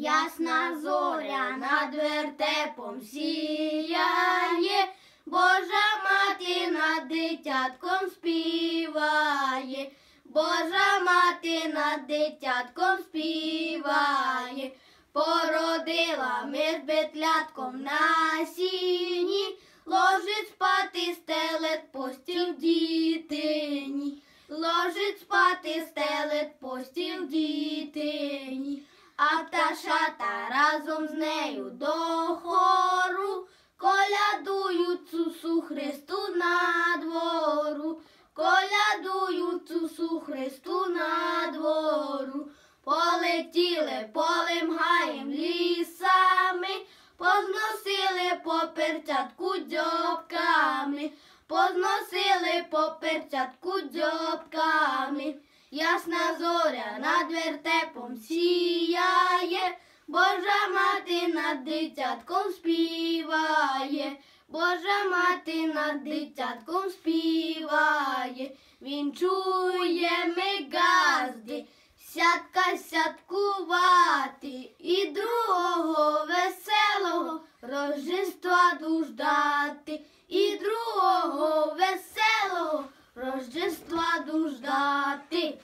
Ясна зоря над вертепом сіяє, Божа мати над дитятком співає, Божа мати над дитятком співає, породила ми з бетлятком на сіні, ложить спати стелет постіль дітині, ложить спати стелет постіль дітині. Пташата разом з нею до хору. Колядують Цусу Христу на двору, колядують Цусу Христу на двору, полетіли полем гаєм лісами, позносили по перчатку дзьобками, позносили по перчатку дзьобками. Ясна зоря над вертепом сіяє, Божа мати над дитятком співає, Божа мати над дитятком співає, він чує ми газди, сятка сяткувати, і другого веселого Рождества дуждати, і другого веселого Рождества дуждати.